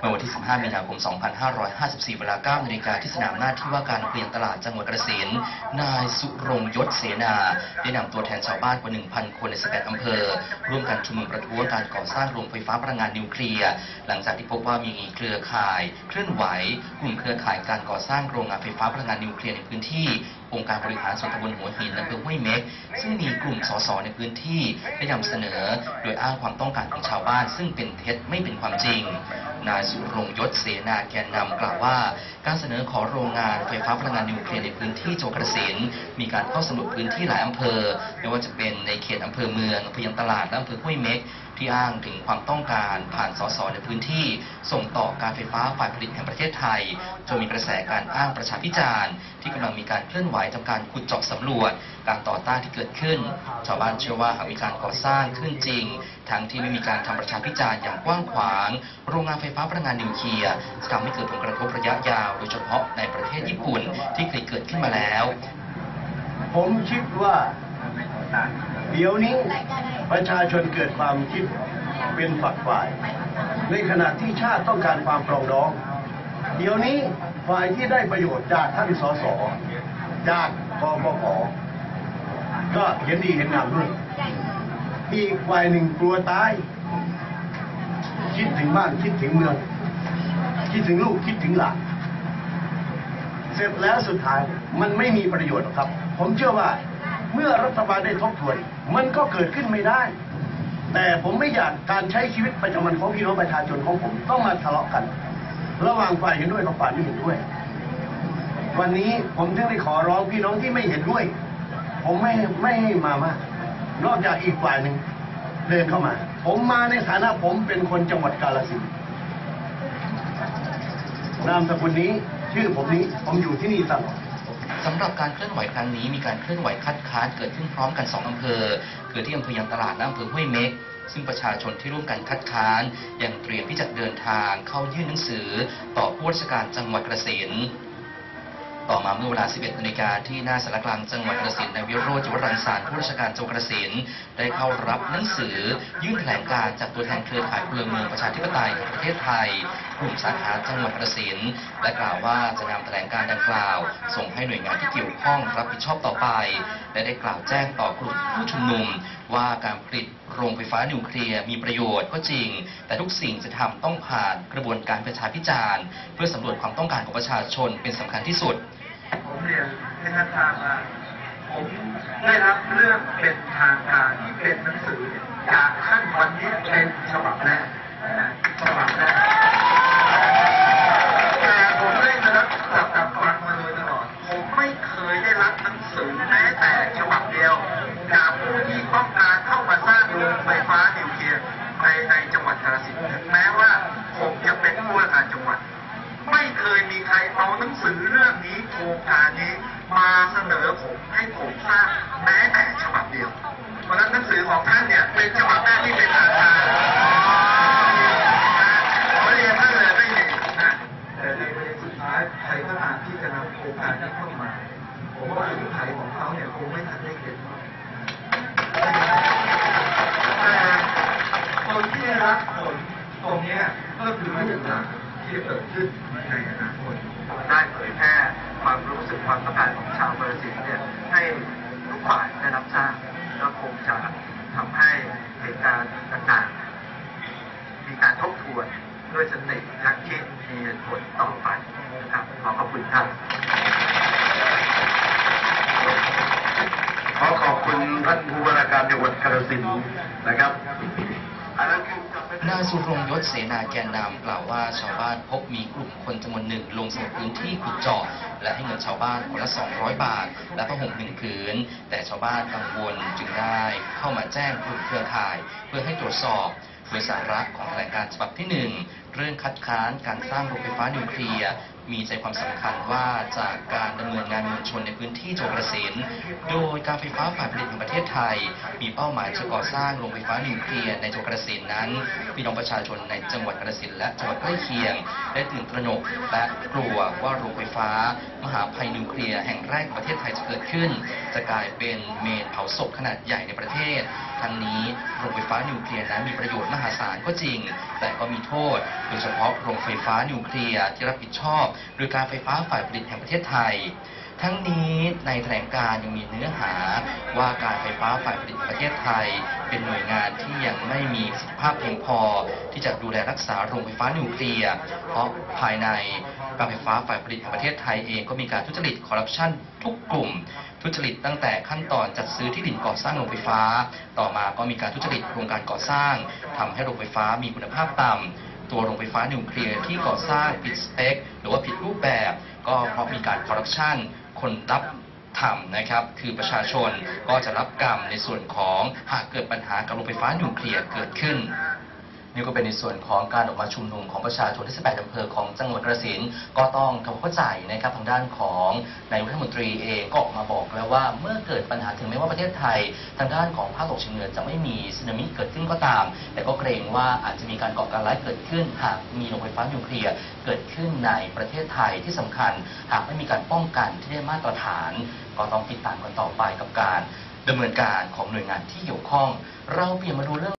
เมื่อวันที่ 15 มีนาคม 2554 เวลา 9 นาฬิกาที่สนามหน้าที่ว่าการเปลี่ยนตลาดจังหวัดกระสินนายสุรงยศเสนา ได้นำตัวแทนชาวบ้านกว่า 1,000 คนใน11อำเภอ ร่วมกันชุมนุมประท้วงการก่อสร้างโรงไฟฟ้าพลังงานนิวเคลียร์ หลังจากที่พบว่ามีเครือข่าย เคลื่อนไหว กลุ่มเครือข่ายการก่อสร้างโรงงานไฟฟ้าพลังงานนิวเคลียร์ในพื้นที่ องค์การบริหารส่วนตำบลหัวหินอำเภอห้วยเม็ก ซึ่งมีกลุ่มสสในพื้นที่ได้นำเสนอ โดยอ้างความต้องการของชาวบ้าน ซึ่งเป็นเท็จไม่เป็นความจริง นายสุรงยศเสนาแกนนำกล่าวว่า การเสนอขอโรงงานไฟฟ้าพลังงานนิวเคลียร์ในพื้นที่จังหวัดกระสินมีการเข้าสำรวจพื้นที่หลายอำเภอ ไม่ว่าจะเป็นในเขตอำเภอเมืองอำเภอยังตลาดและอำเภอห้วยเม็กที่อ้างถึงความต้องการผ่านสสในพื้นที่ ส่งต่อการไฟฟ้าฝ่ายผลิตแห่งประเทศไทยจนมีกระแสการอ้างประชาพิจารณ์ที่กำลังมีการเคลื่อนไหวทำการขุดเจาะสำรวจ การต่อต้านที่เกิดขึ้น ชาวบ้านเชื่อว่าหากมีการก่อสร้างขึ้นจริงทั้งที่ไม่มีการทำประชาพิจารณ์อย่างกว้างขวาง โรงงานไฟฟ้าพลังงานนิวเคลียร์ทำให้เกิดผลกระทบระยะยาว โดยเฉพาะในประเทศญี่ปุ่นที่เคยเกิดขึ้นมาแล้ว ผมคิดว่า เดี๋ยวนี้ประชาชนเกิดความคิดเป็นฝักฝ่าย ในขณะที่ชาติต้องการความปรองดอง เดี๋ยวนี้ฝ่ายที่ได้ประโยชน์จากท่านสสจากกปปก็เห็นดีเห็นงามด้วย อีกฝ่ายหนึ่งกลัวตาย คิดถึงบ้านคิดถึงเมือง คิดถึงลูกคิดถึงหลานเสร็จแล้วสุดท้ายมันไม่มีประโยชน์ครับ ผมเชื่อว่าเมื่อรัฐบาลได้ทบทวน มันก็เกิดขึ้นไม่ได้ แต่ผมไม่อยากการใช้ชีวิตประจำวันของพี่น้องประชาชนของผมต้องมาทะเลาะกัน ระหว่างฝ่ายเห็นด้วยกับฝ่ายไม่เห็นด้วย วันนี้ผมถึงได้ขอร้องพี่น้องที่ไม่เห็นด้วย ผมไม่ไม่ให้มามาก นอกจากอีกฝ่ายหนึ่งเดินเข้ามา ผมมาในฐานะผมเป็นคนจังหวัดกาฬสินธุ์นามสกุลนี้ชื่อผมนี้ผมอยู่ที่นี่ตลอด สำหรับการเคลื่อนไหวครั้งนี้มีการเคลื่อนไหวคัดค้านเกิดขึ้นพร้อมกัน2อำเภอคือที่อำเภอยังตลาดและอำเภอห้วยเม็ก ซึ่งประชาชนที่ร่วมกันคัดค้านยังเตรียมที่จะเดินทางเข้ายื่นหนังสือ ต่อผู้ราชการจังหวัดกระสิน ต่อมาเมื่อเวลา 11นาฬิกาที่หน้าสารกลางจังหวัดกระสินนายวิโรจน์จิวรังสารผู้ราชการจังหวัดกระสินได้เข้ารับหนังสือ ยื่นแถลงการจากตัวแทนเครือข่ายพลเมืองประชาธิปไตยแห่งประเทศไทยกลุ่มสาขาจังหวัดกระสินและกล่าวว่าจะนำแถลงการดังกล่าว ส่งให้หน่วยงานที่เกี่ยวข้องรับผิดชอบต่อไป และได้กล่าวแจ้งต่อกลุ่มผู้ชุมนุมว่าการผลิต โรงไฟฟ้านิวเคลียร์มีประโยชน์ก็จริง แต่ทุกสิ่งจะทำต้องผ่านกระบวนการประชาพิจารณ์ เพื่อสำรวจความต้องการของประชาชนเป็นสำคัญที่สุด ผมเรียนให้ท่านทราบว่าผมได้รับเรื่องเป็นทางการที่เป็นหนังสือจากท่านวันนี้เป็นฉบับแรกฉบับแรกแต่ผมได้รับสับกับฟังมาโดยตลอด ผมไม่เคยได้รับหนังสือแม้แต่ฉบับ รื่องนี้โครงการนี้มาเสนอผมให้ผมทราบแม้แต่ฉบับเดียว เพราะฉะนั้นหนังสือของท่านเนี่ยเป็นฉบับแรกที่เป็นทางการเรียนท่านเลยไม่เห็นะแต่ในประเด็นสุดท้ายใครก็ตามที่จะนำโครงการนี้เข้ามา ผมว่าอายุไขของเขาเนี่ยคงไม่ทันได้เห็นแต่คนที่รับผลตรงนี้ก็คือม่ถึงหลังที่เกิดขึ้นในอนาคตได้เผยแพร่ ความรู้สึกความต้องการของชาวเบอร์สินเนี่ยให้ทุกฝ่ายได้รับทราบแล้วคงจะทำให้เหตุการณ์ต่างๆ มีการทบทวนด้วยสติและคิดมีเหตุผลต่อไปนะครับขอขอบคุณครับขอขอบคุณท่านผู้ว่าราชการจังหวัดกาฬสินธุ์นะครับอันนั้นคือจะเป็ นายสุรงยศเสนาแกนนำกล่าวว่าชาวบ้านพบมีกลุ่มคนจำนวนหนึ่งลงสำรวจพื้นที่ขุดเจาะและให้เงินชาวบ้านคนละ 200 บาท และผ้าห่มหนึ่งผืน แต่ชาวบ้านกังวลจึงได้เข้ามาแจ้งกลุ่มเครือข่าย เพื่อให้ตรวจสอบโดยสาระของแถลงการฉบับที่หนึ่งเรื่องคัดค้านการสร้างโรงไฟฟ้านิวเคลียร์ มีใจความสำคัญว่าจากการดำเนินงานมวลชนในพื้นที่จังหวัดกระสินโดยการไฟฟ้าฝ่ายผลิตแห่งประเทศไทย มีเป้าหมายจะก่อสร้างโรงไฟฟ้านิวเคลียร์ในจังหวัดกระสินนั้นพี่น้องประชาชนในจังหวัดกระสินและจังหวัดใกล้เคียง ได้ตื่นตระหนกและกลัวว่าโรงไฟฟ้า มหาภัยนิวเคลียร์แห่งแรกของประเทศไทยจะเกิดขึ้น จะกลายเป็นเมนเผาศพขนาดใหญ่ในประเทศครั้งนี้โรงไฟฟ้านิวเคลียร์นั้นมีประโยชน์มหาศาลก็จริง แต่ก็มีโทษ โดยเฉพาะโรงไฟฟ้านิวเคลียร์ที่รับผิดชอบโดยการไฟฟ้าฝ่ายผลิตแห่งประเทศไทย ทั้งนี้ในแถลงการยังมีเนื้อหาว่าการไฟฟ้าฝ่ายผลิตแห่งประเทศไทย เป็นหน่วยงานที่ยังไม่มีประสิทธิภาพเพียงพอ ที่จะดูแลรักษาโรงไฟฟ้านิวเคลียร์เพราะภายในการไฟฟ้าฝ่ายผลิตแห่งประเทศไทยเองก็มีการทุจริตคอร์รัปชันทุกกลุ่ม ทุจริตตั้งแต่ขั้นตอนจัดซื้อที่ดินก่อสร้างโรงไฟฟ้า ต่อมาก็มีการทุจริตโครงการก่อสร้างทำให้โรงไฟฟ้ามีคุณภาพต่ำ ตัวโรงไฟฟ้านิวเคลียร์ที่ก่อสร้างผิดสเปคหรือว่าผิดรูปแบบ ก็เพราะมีการคอร์รัปชันคนรับทำนะครับคือประชาชนก็จะรับกรรมในส่วนของหากเกิดปัญหากับโรงไฟฟ้านิวเคลียร์เกิดขึ้น นี่ก็เป็นในส่วนของการออกมาชุมนุมของประชาชนที่18อำเภอของจังหวัดกระสินก็ต้องทำความเข้าใจนะครับทางด้านของนายกรัฐมนตรีเองก็ออกมาบอกแล้วว่าเมื่อเกิดปัญหาถึงแม้ว่าประเทศไทย ทางด้านของภาคตะวันออกเฉียงเหนือจะไม่มีสึนามิเกิดขึ้นก็ตาม แต่ก็เกรงว่าอาจจะมีการก่อการร้ายเกิดขึ้น หากมีโรงไฟฟ้านิวเคลียร์เกิดขึ้นในประเทศไทยที่สำคัญ หากไม่มีการป้องกันที่ได้มาตรฐาน ก็ต้องติดตามกันต่อไปกับการดำเนินการของหน่วยงานที่เกี่ยวข้อง เราเปลี่ยนมาดูเรื่อง